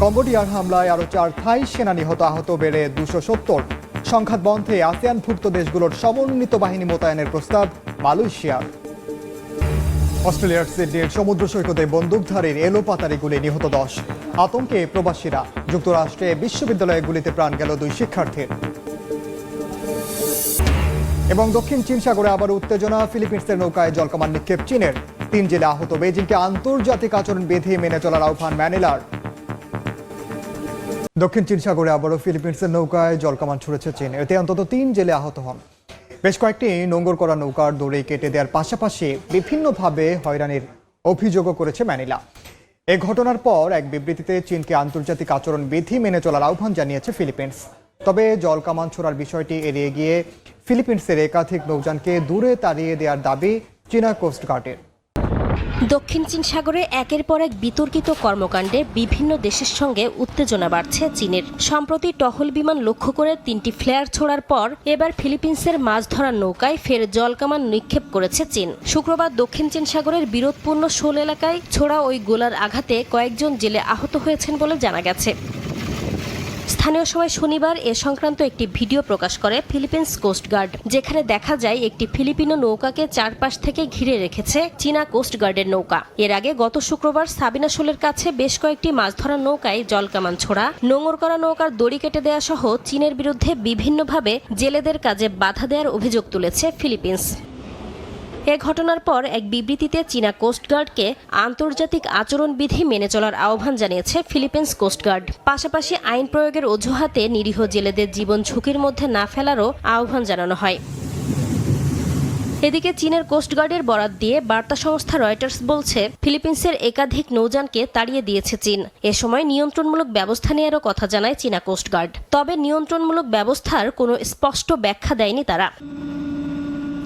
কম্বোডিয়ার হামলায় আরও চার থাই সেনা নিহত আহত বেড়ে দুশো সত্তর। সংঘাত বন্ধে আসিয়ানভুক্ত দেশগুলোর সমন্বিত বাহিনী মোতায়েনের প্রস্তাব মালয়েশিয়ার। অস্ট্রেলিয়ার সিডনির সমুদ্র সৈকতে বন্দুকধারীর এলোপাতারি গুলি নিহত দশ। আতঙ্কে প্রবাসীরা যুক্তরাষ্ট্রে বিশ্ববিদ্যালয়ে গুলিতে প্রাণ গেল দুই শিক্ষার্থীর। এবং দক্ষিণ চীন সাগরে আবার উত্তেজনা, ফিলিপিন্সের নৌকায় জলকামান নিক্ষেপ চীনের। তিন জেলে আহত বেজিংকে আন্তর্জাতিক আচরণ বেঁধে মেনে চলার আহ্বান ম্যানিলার। দক্ষিণ চীন সাগরে আবারও ফিলিপিন্সের নৌকায় জলকামান ছুড়েছে চীন। এতে অন্তত তিন জেলে আহত হন। বেশ কয়েকটি নোঙ্গর করা নৌকার দড়ি কেটে দেওয়ার পাশাপাশি বিভিন্নভাবে হয়রানির অভিযোগও করেছে ম্যানিলা। এ ঘটনার পর এক বিবৃতিতে চীনকে আন্তর্জাতিক আচরণ বিধি মেনে চলার আহ্বান জানিয়েছে ফিলিপিন্স। তবে জলকামান ছোড়ার বিষয়টি এড়িয়ে গিয়ে ফিলিপিন্সের একাধিক নৌযানকে দূরে তাড়িয়ে দেওয়ার দাবি চীনা কোস্টগার্ডের। দক্ষিণ চীন সাগরে একের পর এক বিতর্কিত কর্মকাণ্ডে বিভিন্ন দেশের সঙ্গে উত্তেজনা বাড়ছে চীনের। সম্প্রতি টহল বিমান লক্ষ্য করে তিনটি ফ্লেয়ার ছোড়ার পর এবার ফিলিপিন্সের মাছ ধরার নৌকায় ফের জলকামান নিক্ষেপ করেছে চীন। শুক্রবার দক্ষিণ চীন সাগরের বিরোধপূর্ণ শোল এলাকায় ছোড়া ওই গোলার আঘাতে কয়েকজন জেলে আহত হয়েছেন বলে জানা গেছে। স্থানীয় সময় শনিবার এ সংক্রান্ত একটি ভিডিও প্রকাশ করে ফিলিপিন্স কোস্টগার্ড যেখানে দেখা যায় একটি ফিলিপিনো নৌকাকে চারপাশ থেকে ঘিরে রেখেছে চীনা কোস্টগার্ডের নৌকা। এর আগে গত শুক্রবার সাবিনা শোলের কাছে বেশ কয়েকটি মাছ ধরার নৌকায় জলকামান ছোড়া, নোঙর করা নৌকার দড়ি কেটে দেওয়া সহ চীনের বিরুদ্ধে বিভিন্নভাবে জেলেদের কাজে বাধা দেওয়ার অভিযোগ তুলেছে ফিলিপিন্স। এ ঘটনার পর এক বিবৃতিতে চীনা কোস্টগার্ডকে আন্তর্জাতিক আচরণবিধি মেনে চলার আহ্বান জানিয়েছে ফিলিপিন্স কোস্টগার্ড পাশাপাশি আইন প্রয়োগের অজুহাতে নিরীহ জেলেদের জীবন ঝুঁকির মধ্যে না ফেলারও আহ্বান জানানো হয়। এদিকে চীনের কোস্টগার্ডের বরাত দিয়ে বার্তা সংস্থা রয়টার্স বলছে, ফিলিপিন্সের একাধিক নৌযানকে তাড়িয়ে দিয়েছে চীন। এ সময় নিয়ন্ত্রণমূলক ব্যবস্থা নেওয়ারও কথা জানায় চীনা কোস্টগার্ড তবে নিয়ন্ত্রণমূলক ব্যবস্থার কোনো স্পষ্ট ব্যাখ্যা দেয়নি তারা।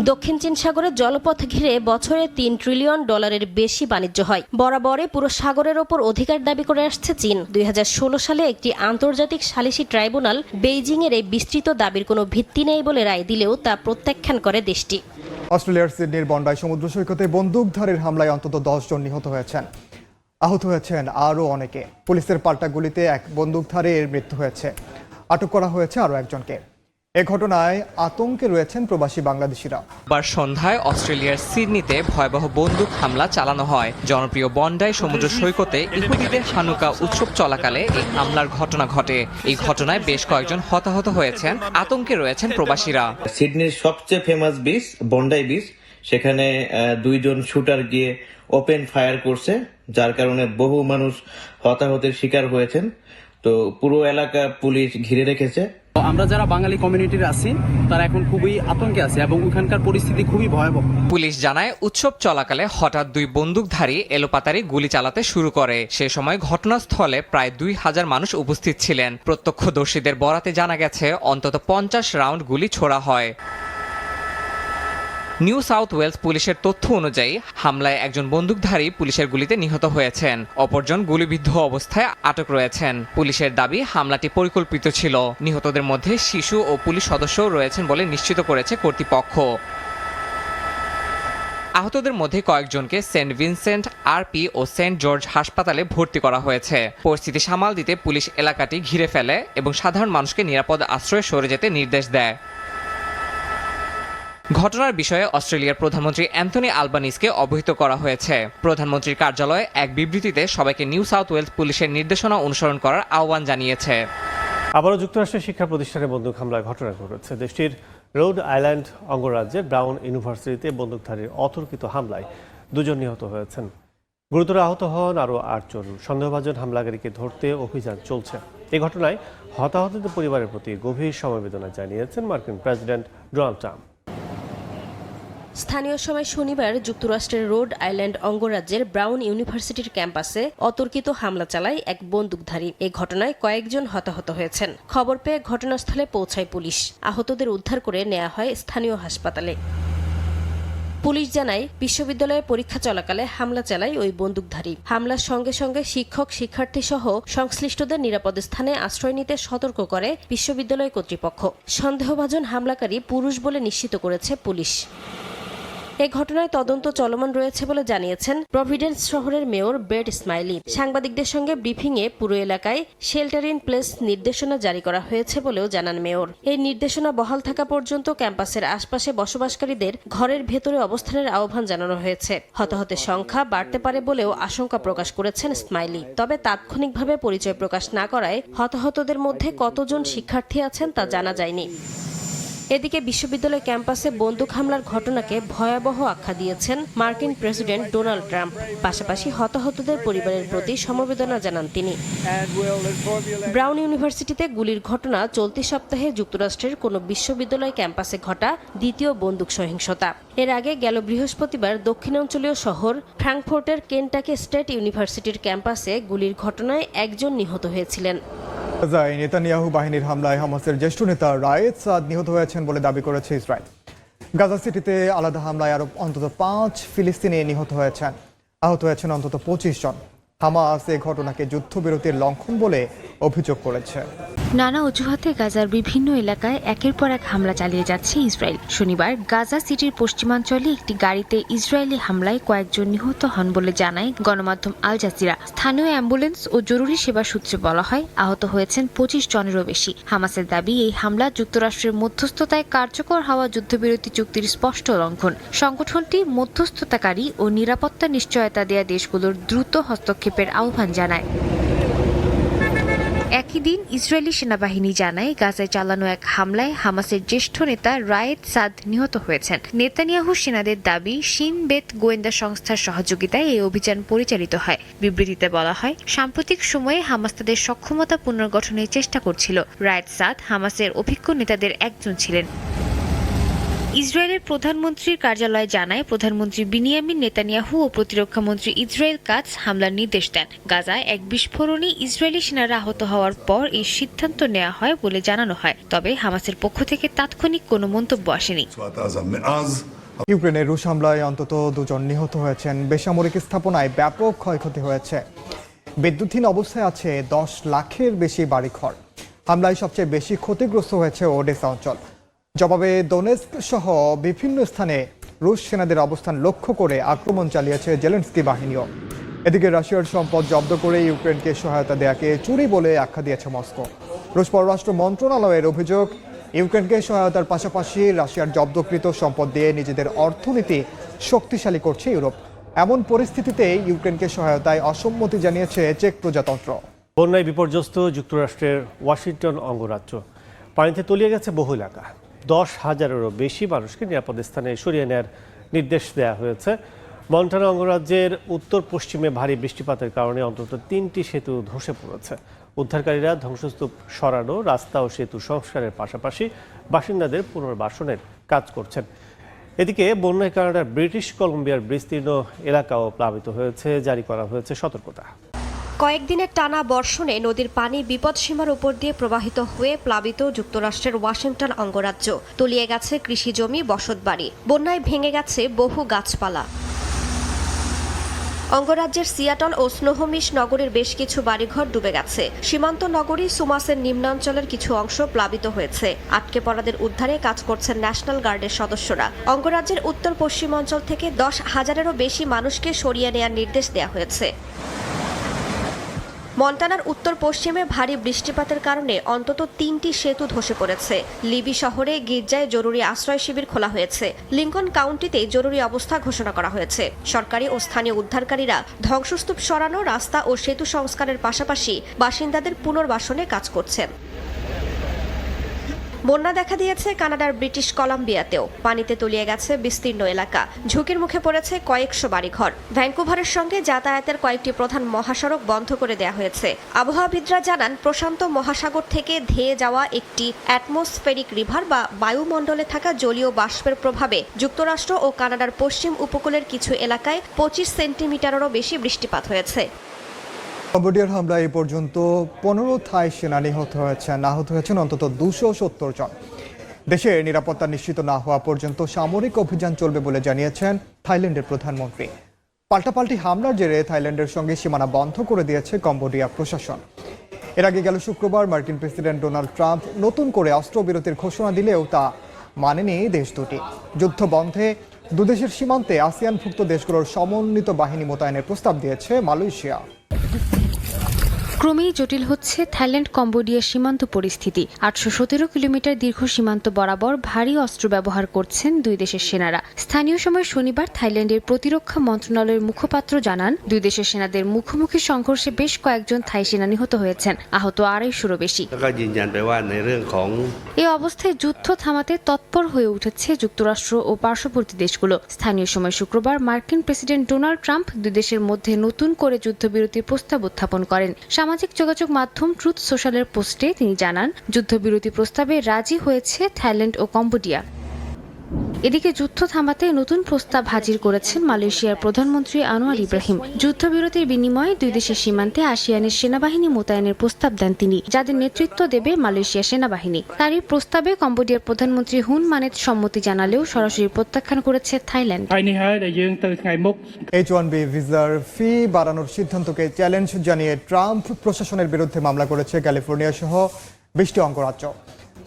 দক্ষিণ চীন সাগরের জলপথ ঘিরে বছরে তিন ট্রিলিয়ন ডলারের বেশি বাণিজ্য হয়। বরাবরে পুরো সাগরের ওপর অধিকার দাবি করে আসছে চীন। দুই হাজার ষোলো সালে একটি আন্তর্জাতিক সালিসি ট্রাইব্যুনাল বেইজিংয়ের এই বিস্তৃত দাবির কোনো ভিত্তি নেই বলে রায় দিলেও তা প্রত্যাখ্যান করে দেশটি। অস্ট্রেলিয়ার সিডনির বন্ডায় সমুদ্র সৈকতে বন্দুকধারীর হামলায় অন্তত জন নিহত হয়েছেন। আহত হয়েছেন আরও অনেকে। পুলিশের পাল্টা গুলিতে এক বন্দুকধারীর মৃত্যু হয়েছে। আটক করা হয়েছে আরও একজনকে। এ ঘটনায় আতঙ্কে রয়েছেন প্রবাসী বাংলাদেশিরা। বার সন্ধ্যায় অস্ট্রেলিয়ার সিডনিতে ভয়াবহ বন্দুক হামলা চালানো হয়। জনপ্রিয় বন্ডাই সমুদ্র সৈকতে ইহুদিদের হানুকা উৎসব চলাকালে এই হামলার ঘটনা ঘটে। এই ঘটনায় বেশ কয়েকজন হতাহত হয়েছেন আতঙ্কে রয়েছেন প্রবাসীরা। সিডনির সবচেয়ে ফেমাস বিচ বন্ডাই বিচ সেখানে দুইজন শুটার গিয়ে ওপেন ফায়ার করছে যার কারণে বহু মানুষ হতাহতের শিকার হয়েছেন। তো পুরো এলাকা পুলিশ ঘিরে রেখেছে। আমরা যারা বাঙালি কমিউনিটির আছি, তারা এখন খুবই আতঙ্কে আছে এবং ওখানকার পরিস্থিতি খুবই ভয়াবহ। পুলিশ জানায়, উৎসব চলাকালে হঠাৎ দুই বন্দুকধারী এলোপাতারি গুলি চালাতে শুরু করে। সে সময় ঘটনাস্থলে প্রায় দুই হাজার মানুষ উপস্থিত ছিলেন। প্রত্যক্ষদর্শীদের বরাতে জানা গেছে, অন্তত পঞ্চাশ রাউন্ড গুলি ছোড়া হয়। নিউ সাউথ ওয়েলস পুলিশের তথ্য অনুযায়ী, হামলায় একজন বন্দুকধারী পুলিশের গুলিতে নিহত হয়েছেন। অপরজন গুলিবিদ্ধ অবস্থায় আটক রয়েছেন। পুলিশের দাবি, হামলাটি পরিকল্পিত ছিল। নিহতদের মধ্যে শিশু ও পুলিশ সদস্যও রয়েছেন বলে নিশ্চিত করেছে কর্তৃপক্ষ। আহতদের মধ্যে কয়েকজনকে সেন্ট ভিনসেন্ট, আরপি ও সেন্ট জর্জ হাসপাতালে ভর্তি করা হয়েছে। পরিস্থিতি সামাল দিতে পুলিশ এলাকাটি ঘিরে ফেলে এবং সাধারণ মানুষকে নিরাপদ আশ্রয়ে সরে যেতে নির্দেশ দেয়। ঘটনার বিষয়ে অস্ট্রেলিয়ার প্রধানমন্ত্রী অ্যান্থনি আলবানিসকে অবহিত করা হয়েছে। প্রধানমন্ত্রীর কার্যালয় এক বিবৃতিতে সবাইকে নিউ সাউথ ওয়েলস পুলিশের নির্দেশনা অনুসরণ করার আহ্বান জানিয়েছে। আবারও যুক্তরাষ্ট্রের শিক্ষা প্রতিষ্ঠানে বন্দুক হামলার ঘটনা ঘটেছে। দেশটির রোড আইল্যান্ড অঙ্গরাজ্যের ব্রাউন ইউনিভার্সিটিতে বন্দুকধারীর অতর্কিত হামলায় দুজন নিহত হয়েছেন। গুরুতর আহত হন আরও আটজন। সন্দেহভাজন হামলাকারীকে ধরতে অভিযান চলছে। এ ঘটনায় হতাহতদের পরিবারের প্রতি গভীর সমবেদনা জানিয়েছেন মার্কিন প্রেসিডেন্ট ডোনাল্ড ট্রাম্প। স্থানীয় সময় শনিবার যুক্তরাষ্ট্রের রোড আইল্যান্ড অঙ্গরাজ্যের ব্রাউন ইউনিভার্সিটির ক্যাম্পাসে অতর্কিত হামলা চালায় এক বন্দুকধারী। এই ঘটনায় কয়েকজন হতাহত হয়েছেন। খবর পেয়ে ঘটনাস্থলে পৌঁছায় পুলিশ। আহতদের উদ্ধার করে নেওয়া হয় স্থানীয় হাসপাতালে। পুলিশ জানায়, বিশ্ববিদ্যালয়ে পরীক্ষা চলাকালে হামলা চালায় ওই বন্দুকধারী। হামলার সঙ্গে সঙ্গে শিক্ষক শিক্ষার্থী সহ সংশ্লিষ্টদের নিরাপদ স্থানে আশ্রয় নিতে সতর্ক করে বিশ্ববিদ্যালয় কর্তৃপক্ষ। সন্দেহভাজন হামলাকারী পুরুষ বলে নিশ্চিত করেছে পুলিশ। এ ঘটনায় তদন্ত চলমান রয়েছে বলে জানিয়েছেন প্রভিডেন্স শহরের মেয়র বেড স্মাইলি। সাংবাদিকদের সঙ্গে ব্রিফিংয়ে পুরো এলাকায় শেল্টার ইন প্লেস নির্দেশনা জারি করা হয়েছে বলেও জানান মেয়র। এই নির্দেশনা বহাল থাকা পর্যন্ত ক্যাম্পাসের আশপাশে বসবাসকারীদের ঘরের ভেতরে অবস্থানের আহ্বান জানানো হয়েছে। হতাহতের সংখ্যা বাড়তে পারে বলেও আশঙ্কা প্রকাশ করেছেন স্মাইলি। তবে তাৎক্ষণিকভাবে পরিচয় প্রকাশ না করায় হতাহতদের মধ্যে কতজন শিক্ষার্থী আছেন তা জানা যায়নি। এদিকে বিশ্ববিদ্যালয় ক্যাম্পাসে বন্দুক হামলার ঘটনাকে ভয়াবহ আখ্যা দিয়েছেন মার্কিন প্রেসিডেন্ট ডোনাল্ড ট্রাম্প। পাশাপাশি হতাহতদের পরিবারের প্রতি সমবেদনা জানান তিনি। ব্রাউন ইউনিভার্সিটিতে গুলির ঘটনা চলতি সপ্তাহে যুক্তরাষ্ট্রের কোনো বিশ্ববিদ্যালয় ক্যাম্পাসে ঘটা দ্বিতীয় বন্দুক সহিংসতা। এর আগে গেল বৃহস্পতিবার দক্ষিণাঞ্চলীয় শহর ফ্রাঙ্কফোর্টের কেন্টাকি স্টেট ইউনিভার্সিটির ক্যাম্পাসে গুলির ঘটনায় একজন নিহত হয়েছিলেন। গাজায় নেতানিয়াহু বাহিনীর হামলায় হামাসের জ্যেষ্ঠ নেতা রায়েদ সাদ নিহত হয়েছেন বলে দাবি করেছে ইসরায়েল। গাজা সিটিতে আলাদা হামলায় আরও অন্তত পাঁচ ফিলিস্তিনি নিহত হয়েছেন। আহত হয়েছেন অন্তত পঁচিশ জন। হামাস এই ঘটনাকে যুদ্ধবিরতির লঙ্ঘন বলে অভিযোগ করেছে। নানা অজুহাতে গাজার বিভিন্ন এলাকায় একের পর এক হামলা চালিয়ে যাচ্ছে ইসরায়েল। শনিবার গাজা সিটির পশ্চিমাঞ্চলে একটি গাড়িতে ইসরায়েলি হামলায় কয়েকজন নিহত হন বলে জানায় গণমাধ্যম আল জাজিরা। স্থানীয় অ্যাম্বুলেন্স ও জরুরি সেবা সূত্রে বলা হয়, আহত হয়েছেন পঁচিশ জনেরও বেশি। হামাসের দাবি, এই হামলা যুক্তরাষ্ট্রের মধ্যস্থতায় কার্যকর হওয়া যুদ্ধবিরতি চুক্তির স্পষ্ট লঙ্ঘন। সংগঠনটি মধ্যস্থতাকারী ও নিরাপত্তা নিশ্চয়তা দেয়া দেশগুলোর দ্রুত হস্তক্ষেপের আহ্বান জানায়। একই দিন ইসরায়েলি সেনাবাহিনী জানায়, গাজায় চালানো এক হামলায় হামাসের জ্যেষ্ঠ নেতা রায়েদ সাদ নিহত হয়েছেন। নেতানিয়াহু সেনাদের দাবি শিন বেত গোয়েন্দা সংস্থার সহযোগিতায় এই অভিযান পরিচালিত হয়। বিবৃতিতে বলা হয়, সাম্প্রতিক সময়ে হামাস তাদের সক্ষমতা পুনর্গঠনের চেষ্টা করছিল। রায়েদ সাদ হামাসের অভিজ্ঞ নেতাদের একজন ছিলেন। ইসরায়েলের প্রধানমন্ত্রীর কার্যালয় জানায় প্রধানমন্ত্রী বিনিয়ামিন নেতানিয়াহু ও প্রতিরক্ষা মন্ত্রী ইসরায়েল কাজ হামলার নির্দেশ দেন। গাজায় এক বিস্ফোরণে ইসরায়েলি সেনারা আহত হওয়ার পর এই সিদ্ধান্ত নেওয়া হয় বলে জানানো হয়। তবে হামাসের পক্ষ থেকে তাৎক্ষণিক কোনো মন্তব্য আসেনি। ইউক্রেনের রুশ হামলায় অন্তত দুজন নিহত হয়েছেন। বেসামরিক স্থাপনায় ব্যাপক ক্ষয়ক্ষতি হয়েছে। বিদ্যুৎহীন অবস্থায় আছে দশ লাখের বেশি বাড়িঘর। হামলায় সবচেয়ে বেশি ক্ষতিগ্রস্ত হয়েছে ওডেসা অঞ্চল। জবাবে দোনেস্ক সহ বিভিন্ন স্থানে রুশ সেনাদের অবস্থান লক্ষ্য করে আক্রমণ চালিয়েছে জেলেন্সকি বাহিনীও। এদিকে রাশিয়ার সম্পদ জব্দ করে ইউক্রেনকে সহায়তা দেয়াকে চুরি বলে আখ্যা দিয়েছে মস্কো। রুশ পররাষ্ট্র মন্ত্রণালয়ের অভিযোগ, ইউক্রেনকে সহায়তার পাশাপাশি রাশিয়ার জব্দকৃত সম্পদ দিয়ে নিজেদের অর্থনীতি শক্তিশালী করছে ইউরোপ। এমন পরিস্থিতিতে ইউক্রেনকে সহায়তায় অসম্মতি জানিয়েছে চেক প্রজাতন্ত্র। বন্যায় বিপর্যস্ত যুক্তরাষ্ট্রের ওয়াশিংটন অঙ্গরাজ্য। পানিতে তলিয়ে গেছে বহু এলাকা। দশ হাজারেরও বেশি মানুষকে নিরাপদ স্থানে সরিয়ে নেওয়ার নির্দেশ দেওয়া হয়েছে। মন্টানা অঙ্গরাজ্যের উত্তর পশ্চিমে ভারী বৃষ্টিপাতের কারণে অন্তত তিনটি সেতু ধসে পড়েছে। উদ্ধারকারীরা ধ্বংসস্তূপ সরানো, রাস্তা ও সেতু সংস্কারের পাশাপাশি বাসিন্দাদের পুনর্বাসনের কাজ করছেন। এদিকে বন্যায় কানাডার ব্রিটিশ কলম্বিয়ার বিস্তীর্ণ এলাকাও প্লাবিত হয়েছে। জারি করা হয়েছে সতর্কতা। কয়েকদিনের টানা বর্ষণে নদীর পানি বিপদসীমার উপর দিয়ে প্রবাহিত হয়ে প্লাবিত যুক্তরাষ্ট্রের ওয়াশিংটন অঙ্গরাজ্য। তলিয়ে গেছে কৃষি জমি বসতবাড়ি বন্যায় ভেঙে গেছে বহু গাছপালা। অঙ্গরাজ্যের সিয়াটল ও স্নোহমিশ নগরীর বেশ কিছু বাড়িঘর ডুবে গেছে। সীমান্ত নগরী সুমাসের নিম্নাঞ্চলের কিছু অংশ প্লাবিত হয়েছে। আটকে পড়াদের উদ্ধারে কাজ করছেন ন্যাশনাল গার্ডের সদস্যরা। অঙ্গরাজ্যের উত্তর পশ্চিমাঞ্চল থেকে দশ হাজারেরও বেশি মানুষকে সরিয়ে নেওয়ার নির্দেশ দেওয়া হয়েছে। মন্টানার উত্তর পশ্চিমে ভারী বৃষ্টিপাতের কারণে অন্তত তিনটি সেতু ধসে পড়েছে। লিবি শহরে গির্জায় জরুরি আশ্রয় শিবির খোলা হয়েছে। লিঙ্কন কাউন্টিতে জরুরি অবস্থা ঘোষণা করা হয়েছে। সরকারি ও স্থানীয় উদ্ধারকারীরা ধ্বংসস্তূপ সরানো, রাস্তা ও সেতু সংস্কারের পাশাপাশি বাসিন্দাদের পুনর্বাসনে কাজ করছেন। বন্যা দেখা দিয়েছে কানাডার ব্রিটিশ কলাম্বিয়াতেও। পানিতে তলিয়ে গেছে বিস্তীর্ণ এলাকা। ঝুঁকির মুখে পড়েছে কয়েকশো বাড়িঘর। ভ্যাঙ্কুভারের সঙ্গে যাতায়াতের কয়েকটি প্রধান মহাসড়ক বন্ধ করে দেওয়া হয়েছে। আবহাওয়াবিদরা জানান, প্রশান্ত মহাসাগর থেকে ধেয়ে যাওয়া একটি অ্যাটমসফেরিক রিভার বা বায়ুমণ্ডলে থাকা জলীয় বাষ্পের প্রভাবে যুক্তরাষ্ট্র ও কানাডার পশ্চিম উপকূলের কিছু এলাকায় পঁচিশ সেন্টিমিটারেরও বেশি বৃষ্টিপাত হয়েছে। কম্বোডিয়ার হামলায় এ পর্যন্ত পনেরো থাই সেনা নিহত হয়েছেন, আহত হয়েছেন অন্তত দুশো সত্তর জন। দেশের নিরাপত্তা নিশ্চিত না হওয়া পর্যন্ত সামরিক অভিযান চলবে বলে জানিয়েছেন থাইল্যান্ডের প্রধানমন্ত্রী। পাল্টাপাল্টি হামলার জেরে থাইল্যান্ডের সঙ্গে সীমানা বন্ধ করে দিয়েছে কম্বোডিয়া প্রশাসন। এর আগে গেল শুক্রবার মার্কিন প্রেসিডেন্ট ডোনাল্ড ট্রাম্প নতুন করে অস্ত্রবিরতির ঘোষণা দিলেও তা মানেনি দেশ দুটি। যুদ্ধ বন্ধে দুদেশের সীমান্তে আসিয়ানভুক্ত দেশগুলোর সমন্বিত বাহিনী মোতায়েনের প্রস্তাব দিয়েছে মালয়েশিয়া। ক্রমেই জটিল হচ্ছে থাইল্যান্ড কম্বোডিয়া সীমান্ত পরিস্থিতি। আটশো সতেরো কিলোমিটার দীর্ঘ সীমান্ত বরাবর ভারী অস্ত্র ব্যবহার করছেন দুই দেশের সেনারা। স্থানীয় সময় শনিবার থাইল্যান্ডের প্রতিরক্ষা মন্ত্রণালয়ের মুখপাত্র জানান, দুই দেশের সেনাদের মুখোমুখি সংঘর্ষে বেশ কয়েকজন থাই সেনা নিহত হয়েছেন, আহত আড়াইশোরও বেশি। এ অবস্থায় যুদ্ধ থামাতে তৎপর হয়ে উঠেছে যুক্তরাষ্ট্র ও পার্শ্ববর্তী দেশগুলো। স্থানীয় সময় শুক্রবার মার্কিন প্রেসিডেন্ট ডোনাল্ড ট্রাম্প দুই দেশের মধ্যে নতুন করে যুদ্ধবিরতির প্রস্তাব উত্থাপন করেন। সামাজিক যোগাযোগ মাধ্যম ট্রুথ সোশ্যালের পোস্টে তিনি জানান, যুদ্ধবিরতি প্রস্তাবে রাজি হয়েছে থাইল্যান্ড ও কম্বোডিয়া। এদিকে যুদ্ধ থামাতে নতুন প্রস্তাব হাজির করেছেন মালয়েশিয়ার প্রধানমন্ত্রী আনোয়ার ইব্রাহিম। যুদ্ধবিরতির বিনিময়ে দুই দেশের সীমান্তে আসিয়ানের সেনাবাহিনী মোতায়েনের প্রস্তাব দেন তিনি, যাদের নেতৃত্ব দেবে মালয়েশিয়া সেনাবাহিনী। তার এই প্রস্তাবে কম্বোডিয়ার প্রধানমন্ত্রী হুন মানেত সম্মতি জানালেও সরাসরি প্রত্যাখ্যান করেছে থাইল্যান্ড। এইচ ওয়ান বি ভিসার ফি বাড়ানোর সিদ্ধান্তকে চ্যালেঞ্জ জানিয়ে ট্রাম্প প্রশাসনের বিরুদ্ধে মামলা করেছে ক্যালিফোর্নিয়া সহ বিশটি অঙ্গরাজ্য।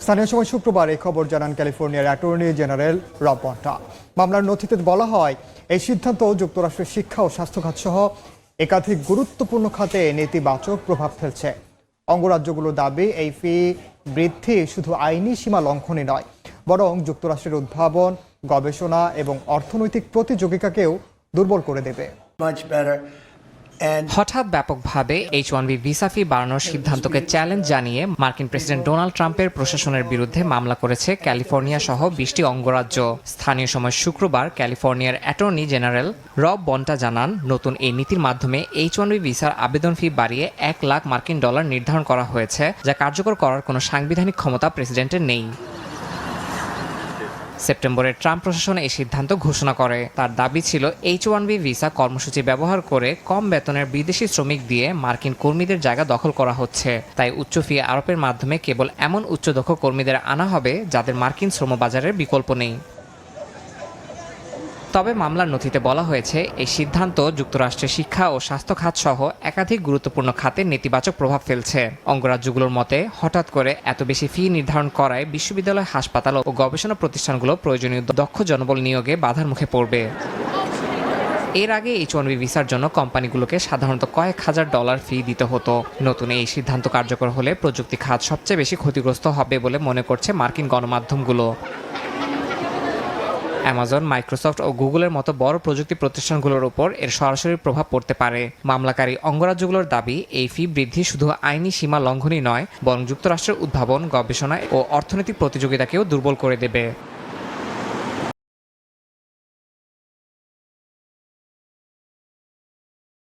স্থানীয় সময় শুক্রবার এই খবর জানান ক্যালিফোর্নিয়ার অ্যাটর্নি জেনারেল রব পন্টা। মামলার নথিতে বলা হয়, এই সিদ্ধান্ত যুক্তরাষ্ট্রের শিক্ষা ও স্বাস্থ্যখাত সহ একাধিক গুরুত্বপূর্ণ খাতে নেতিবাচক প্রভাব ফেলছে। অঙ্গরাজ্যগুলোর দাবি, এই ফি বৃদ্ধি শুধু আইনি সীমা লঙ্ঘনই নয়, বরং যুক্তরাষ্ট্রের উদ্ভাবন, গবেষণা এবং অর্থনৈতিক প্রতিযোগিতাকেও দুর্বল করে দেবে। হঠাৎ ব্যাপকভাবে H one B visa fee বাড়ানোর সিদ্ধান্তকে চ্যালেঞ্জ জানিয়ে মার্কিন প্রেসিডেন্ট ডোনাল্ড ট্রাম্পের প্রশাসনের বিরুদ্ধে মামলা করেছে ক্যালিফোর্নিয়া সহ বিশটি অঙ্গরাজ্য। স্থানীয় সময় শুক্রবার ক্যালিফোর্নিয়ার অ্যাটর্নি জেনারেল রব বন্টা জানান, নতুন এই নীতির মাধ্যমে এইচ ওয়ান বি ভিসার আবেদন ফি বাড়িয়ে এক লাখ মার্কিন ডলার নির্ধারণ করা হয়েছে, যা কার্যকর করার কোনো সাংবিধানিক ক্ষমতা প্রেসিডেন্টের নেই। সেপ্টেম্বরে ট্রাম্প প্রশাসন এই সিদ্ধান্ত ঘোষণা করে। তার দাবি ছিল এইচ ওয়ান বি ভিসা কর্মসূচি ব্যবহার করে কম বেতনের বিদেশি শ্রমিক দিয়ে মার্কিন কর্মীদের জায়গা দখল করা হচ্ছে। তাই উচ্চ ফি আরোপের মাধ্যমে কেবল এমন উচ্চদক্ষ কর্মীদের আনা হবে যাদের মার্কিন শ্রমবাজারের বিকল্প নেই। তবে মামলার নথিতে বলা হয়েছে, এই সিদ্ধান্ত যুক্তরাষ্ট্রের শিক্ষা ও স্বাস্থ্য খাত সহ একাধিক গুরুত্বপূর্ণ খাতে নেতিবাচক প্রভাব ফেলছে। অঙ্গরাজ্যগুলোর মতে, হঠাৎ করে এত বেশি ফি নির্ধারণ করায় বিশ্ববিদ্যালয়, হাসপাতাল ও গবেষণা প্রতিষ্ঠানগুলো প্রয়োজনীয় দক্ষ জনবল নিয়োগে বাধার মুখে পড়বে। এর আগে এইচ ওয়ান বি ভিসার জন্য কোম্পানিগুলোকে সাধারণত কয়েক হাজার ডলার ফি দিতে হতো। নতুন এই সিদ্ধান্ত কার্যকর হলে প্রযুক্তি খাত সবচেয়ে বেশি ক্ষতিগ্রস্ত হবে বলে মনে করছে মার্কিন গণমাধ্যমগুলো। অ্যামাজন মাইক্রোসফট ও গুগলের মতো বড় প্রযুক্তি প্রতিষ্ঠানগুলোর উপর এর সরাসরি প্রভাব পড়তে পারে। মামলাকারী অঙ্গরাজ্যগুলোর দাবি, এই ফি বৃদ্ধি শুধু আইনি সীমা লঙ্ঘনই নয়, বরং যুক্তরাষ্ট্রের উদ্ভাবন, গবেষণা ও অর্থনৈতিক প্রতিযোগিতাকেও দুর্বল করে দেবে।